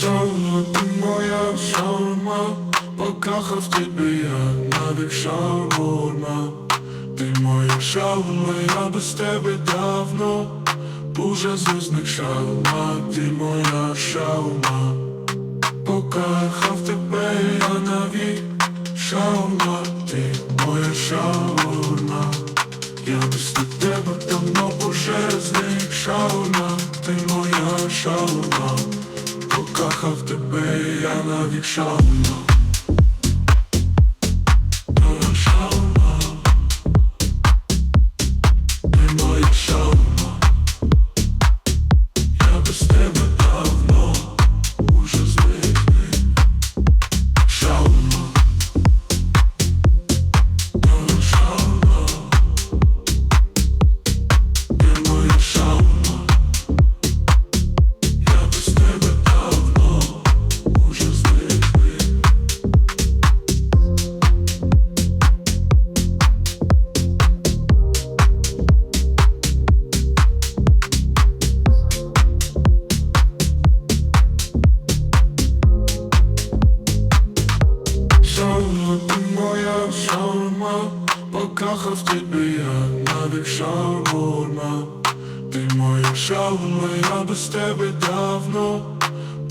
Шаурма, ти моя шаурма, покохав тебе я навік шаурма. Ти моя шаурма, я без тебе давно. Уже звісник шаурма, ти моя шаурма. Покохав тебе я навік Шаурма, ти моя шаурма Покохав тебе я навік шаурма шаурма Покохав тебе я навік шаурма. Ти моя шаурма, я без тебе давно.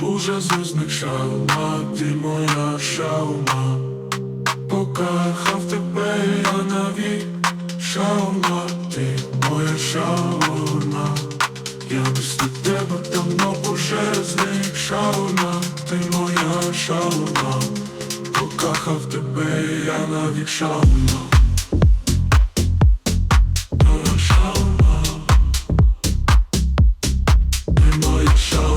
Уже звісник шаурма, ти моя шаурма. Покохав тебе я навік Шаурма, ти моя шаурма. Я без тебе давно уже зник Шаурма, ти моя шаурма. Покохав тебе Beyana inşallah İnşallah Dema inşallah